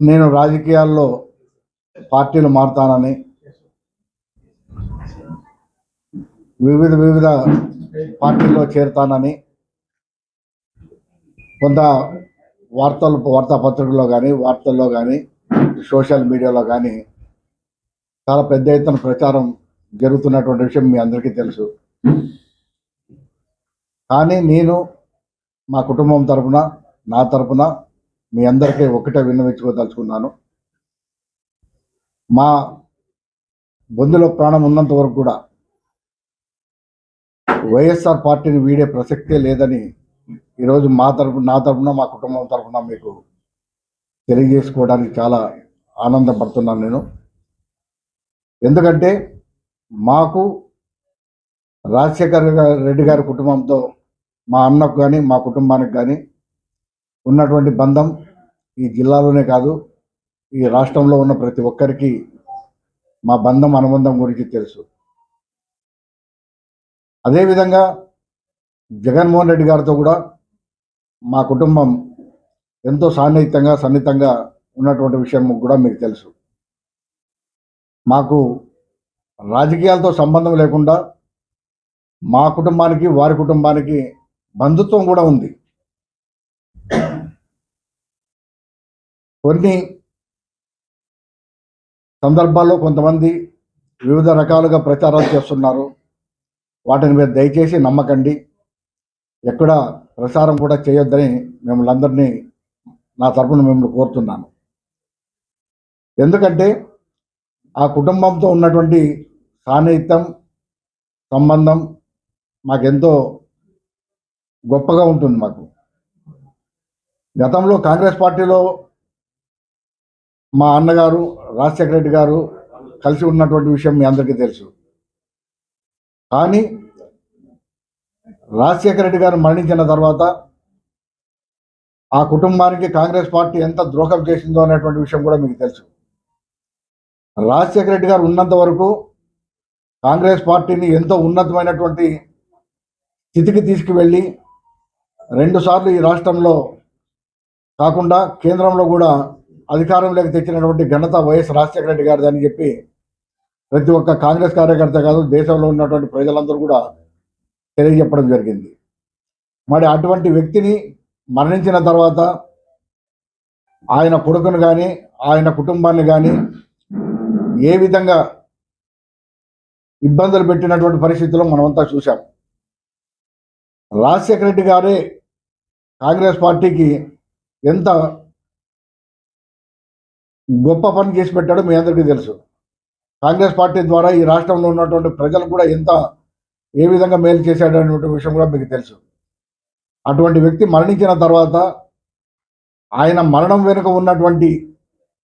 నేను రాజకీయాల్లో పార్టీలు మారుతానని వివిధ వివిధ పార్టీల్లో చేరుతానని కొంత వార్తలు వార్తాపత్రికల్లో కానీ వార్తల్లో కానీ సోషల్ మీడియాలో కానీ చాలా పెద్ద ఎత్తున ప్రచారం జరుగుతున్నటువంటి విషయం మీ అందరికీ తెలుసు. కానీ నేను మా కుటుంబం తరపున నా తరపున మీ అందరికీ ఒకటే విన్నవించుకోదలుచుకున్నాను. మా బొందులో ప్రాణం ఉన్నంత వరకు కూడా వైఎస్ఆర్ పార్టీని వీడే ప్రసక్తే లేదని ఈరోజు మా తరపు నా తరపున మా కుటుంబం తరపున మీకు తెలియజేసుకోవడానికి చాలా ఆనందపడుతున్నాను నేను. ఎందుకంటే మాకు రాజశేఖర్ రెడ్డి గారి కుటుంబంతో మా అన్నకు కానీ మా కుటుంబానికి కానీ ఉన్నటువంటి బంధం ఈ జిల్లాలోనే కాదు ఈ రాష్ట్రంలో ఉన్న ప్రతి ఒక్కరికి మా బంధం అనుబంధం గురించి తెలుసు. అదేవిధంగా జగన్మోహన్ రెడ్డి గారితో కూడా మా కుటుంబం ఎంతో సాన్నిహితంగా సన్నిహితంగా ఉన్నటువంటి విషయం కూడా మీకు తెలుసు. మాకు రాజకీయాలతో సంబంధం లేకుండా మా కుటుంబానికి వారి కుటుంబానికి బంధుత్వం కూడా ఉంది. కొన్ని సందర్భాల్లో కొంతమంది వివిధ రకాలుగా ప్రచారాలు చేస్తున్నారు. వాటిని మీరు దయచేసి నమ్మకండి. ఎక్కడ ప్రచారం కూడా చేయొద్దని మిమ్మల్ని అందరినీ నా తరపున మిమ్మల్ని కోరుతున్నాను. ఎందుకంటే ఆ కుటుంబంతో ఉన్నటువంటి సాన్నిహిత్యం సంబంధం మాకెంతో గొప్పగా ఉంటుంది మాకు. గతంలో కాంగ్రెస్ పార్టీలో మా అన్నగారు రాజశేఖర రెడ్డి గారు కలిసి ఉన్నటువంటి విషయం మీ అందరికీ తెలుసు. కానీ రాజశేఖర రెడ్డి గారు మరణించిన తర్వాత ఆ కుటుంబానికి కాంగ్రెస్ పార్టీ ఎంత ద్రోహం చేసిందో అనేటువంటి విషయం కూడా మీకు తెలుసు. రాజశేఖర రెడ్డి గారు ఉన్నంత వరకు కాంగ్రెస్ పార్టీని ఎంతో ఉన్నతమైనటువంటి స్థితికి తీసుకువెళ్ళి రెండుసార్లు ఈ రాష్ట్రంలో కాకుండా కేంద్రంలో కూడా అధికారంలోకి తెచ్చినటువంటి ఘనత వైఎస్ రాజశేఖర రెడ్డి గారిది అని చెప్పి ప్రతి ఒక్క కాంగ్రెస్ కార్యకర్త కాదు దేశంలో ఉన్నటువంటి ప్రజలందరూ కూడా తెలియజెప్పడం జరిగింది. మరి అటువంటి వ్యక్తిని మరణించిన తర్వాత ఆయన కొడుకును కానీ ఆయన కుటుంబాన్ని కానీ ఏ విధంగా ఇబ్బందులు పెట్టినటువంటి పరిస్థితుల్లో మనమంతా చూసాం రాజశేఖర రెడ్డి గారే కాంగ్రెస్ పార్టీకి ఎంత గొప్ప పని చేసి పెట్టాడు మీ అందరికీ తెలుసు. కాంగ్రెస్ పార్టీ ద్వారా ఈ రాష్ట్రంలో ఉన్నటువంటి ప్రజలు కూడా ఎంత ఏ విధంగా మేలు చేశాడు అనేటువంటి విషయం కూడా మీకు తెలుసు. అటువంటి వ్యక్తి మరణించిన తర్వాత ఆయన మరణం వెనుక ఉన్నటువంటి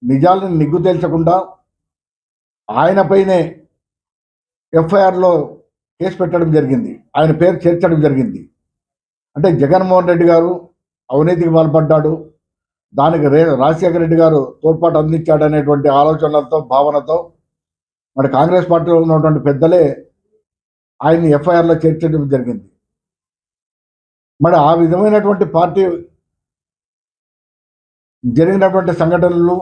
నిజాలను నిగ్గు తేల్చకుండా ఆయనపైనే ఎఫ్ఐఆర్లో కేసు పెట్టడం జరిగింది. ఆయన పేరు చేర్చడం జరిగింది. అంటే జగన్మోహన్ రెడ్డి గారు అవినీతికి పాల్పడ్డాడు. దానికి రే రాజశేఖర రెడ్డి గారు తోడ్పాటు అందించాడు అనేటువంటి ఆలోచనలతో భావనతో మరి కాంగ్రెస్ పార్టీలో ఉన్నటువంటి పెద్దలే ఆయన్ని ఎఫ్ఐఆర్లో చేర్చడం జరిగింది. మరి ఆ విధమైనటువంటి పార్టీ జరిగినటువంటి సంఘటనలు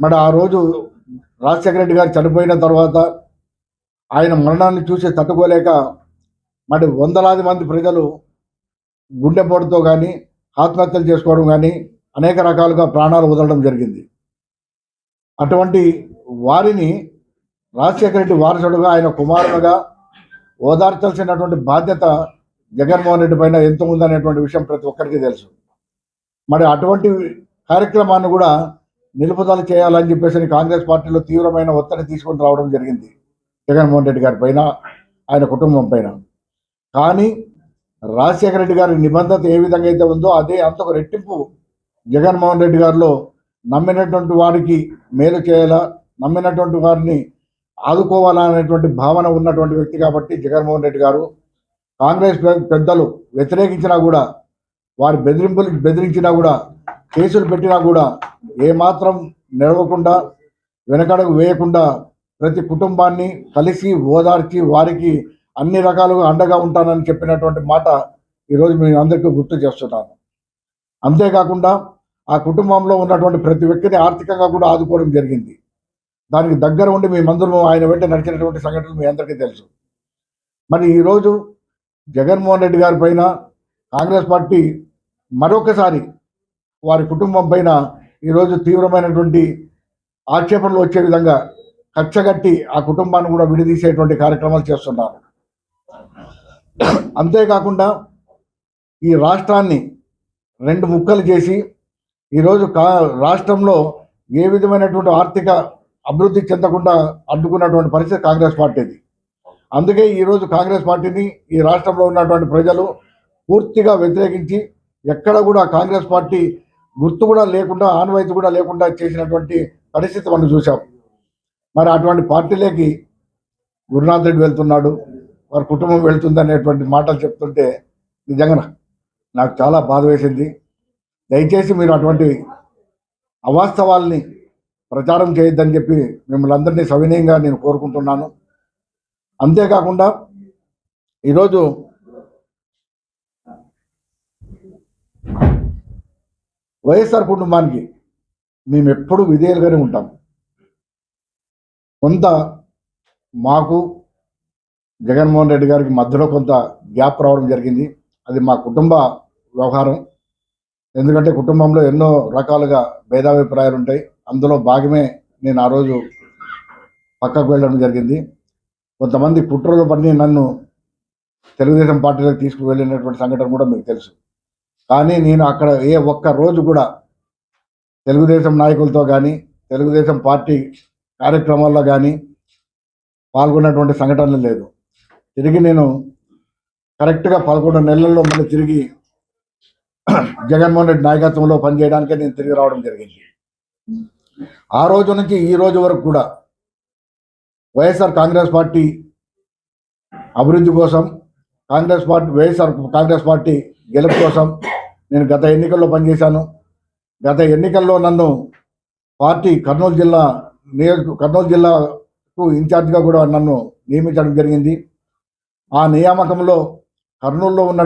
మరి ఆ రోజు రాజశేఖర రెడ్డి గారు చనిపోయిన తర్వాత ఆయన మరణాన్ని చూసి తట్టుకోలేక మరి వందలాది మంది ప్రజలు గుండెపోటుతో కానీ ఆత్మహత్యలు చేసుకోవడం కానీ అనేక రకాలుగా ప్రాణాలు వదలడం జరిగింది. అటువంటి వారిని రాజశేఖర రెడ్డి వారసుడుగా ఆయన కుమారుడుగా ఓదార్చాల్సినటువంటి బాధ్యత జగన్మోహన్ రెడ్డి పైన ఎంత ఉందనేటువంటి విషయం ప్రతి ఒక్కరికి తెలుసు. మరి అటువంటి కార్యక్రమాన్ని కూడా నిలుపుదల చేయాలని చెప్పేసి కాంగ్రెస్ పార్టీలో తీవ్రమైన ఒత్తిడి తీసుకొని రావడం జరిగింది జగన్మోహన్ రెడ్డి గారి పైన ఆయన కుటుంబం పైన. కానీ రాజశేఖర రెడ్డి గారి నిబంధత ఏ విధంగా అయితే ఉందో అదే అంతకు రెట్టింపు జగన్మోహన్ రెడ్డి గారిలో నమ్మినటువంటి వారికి మేలు చేయాలా? నమ్మినటువంటి వారిని ఆదుకోవాలా అనేటువంటి భావన ఉన్నటువంటి వ్యక్తి కాబట్టి జగన్మోహన్ రెడ్డి గారు కాంగ్రెస్ పెద్దలు వ్యతిరేకించినా కూడా వారి బెదిరింపులు బెదిరించినా కూడా కేసులు పెట్టినా కూడా ఏమాత్రం నిలవకుండా వెనకడుగు వేయకుండా ప్రతి కుటుంబాన్ని కలిసి ఓదార్చి వారికి అన్ని రకాలుగా అండగా ఉంటానని చెప్పినటువంటి మాట ఈరోజు మీ అందరికీ గుర్తు చేస్తున్నాను. అంతేకాకుండా ఆ కుటుంబంలో ఉన్నటువంటి ప్రతి వ్యక్తిని ఆర్థికంగా కూడా ఆదుకోవడం జరిగింది. దానికి దగ్గర ఉండి మీ మందులు ఆయన వెంట నడిచినటువంటి సంఘటనలు మీ అందరికీ తెలుసు. మరి ఈరోజు జగన్మోహన్ రెడ్డి గారి పైన కాంగ్రెస్ పార్టీ మరొకసారి వారి కుటుంబం పైన ఈరోజు తీవ్రమైనటువంటి ఆక్షేపణలు వచ్చే విధంగా కచ్చగట్టి ఆ కుటుంబాన్ని కూడా విడదీసేటువంటి కార్యక్రమాలు చేస్తున్నారు. అంతేకాకుండా ఈ రాష్ట్రాన్ని రెండు ముక్కలు చేసి ఈరోజు కా రాష్ట్రంలో ఏ విధమైనటువంటి ఆర్థిక అభివృద్ధి చెందకుండా అడ్డుకున్నటువంటి పరిస్థితి కాంగ్రెస్ పార్టీది. అందుకే ఈరోజు కాంగ్రెస్ పార్టీని ఈ రాష్ట్రంలో ఉన్నటువంటి ప్రజలు పూర్తిగా వ్యతిరేకించి ఎక్కడ కూడా కాంగ్రెస్ పార్టీ గుర్తు కూడా లేకుండా ఆన్వాయితీ కూడా లేకుండా చేసినటువంటి పరిస్థితి మనం చూసాం మరి అటువంటి పార్టీలోకి గురునాథ్ రెడ్డి వెళ్తున్నాడు వారి కుటుంబం వెళ్తుంది అనేటువంటి మాటలు చెప్తుంటే నిజంగా నాకు చాలా బాధ వేసింది. దయచేసి మీరు అటువంటి అవాస్తవాల్ని ప్రచారం చేయొద్దని చెప్పి మిమ్మల్ని అందరినీ సవినయంగా నేను కోరుకుంటున్నాను. అంతేకాకుండా ఈరోజు వైఎస్ఆర్ కుటుంబానికి మేము ఎప్పుడు విధేయులుగానే ఉంటాం. కొంత మాకు జగన్మోహన్ రెడ్డి గారికి మధ్యలో కొంత గ్యాప్ రావడం జరిగింది. అది మా కుటుంబ వ్యవహారం. ఎందుకంటే కుటుంబంలో ఎన్నో రకాలుగా భేదాభిప్రాయాలు ఉంటాయి. అందులో భాగమే నేను ఆ రోజు పక్కకు వెళ్ళడం జరిగింది. కొంతమంది కుట్రలు పని నన్ను తెలుగుదేశం పార్టీలోకి తీసుకువెళ్ళినటువంటి సంఘటన కూడా మీకు తెలుసు. కానీ నేను అక్కడ ఏ ఒక్క రోజు కూడా తెలుగుదేశం నాయకులతో కానీ తెలుగుదేశం పార్టీ కార్యక్రమాల్లో కానీ పాల్గొన్నటువంటి సంఘటనలు లేదు. తిరిగి నేను కరెక్ట్గా పదకొండు నెలల్లో మళ్ళీ తిరిగి జగన్మోహన్ రెడ్డి నాయకత్వంలో పనిచేయడానికే నేను తిరిగి రావడం జరిగింది. ఆ రోజు నుంచి ఈ రోజు వరకు కూడా వైఎస్ఆర్ కాంగ్రెస్ పార్టీ అభివృద్ధి కోసం Congress party YSR Congress party గెలుపు కోసం నేను గత ఎన్నికల్లో పనిచేశాను. గత ఎన్నికల్లో నన్ను పార్టీ కర్నూలు జిల్లా నియోజక కర్నూలు జిల్లాకు ఇన్ఛార్జ్గా కూడా నన్ను నియమించడం జరిగింది. ఆ నియామకంలో కర్నూలులో ఉన్న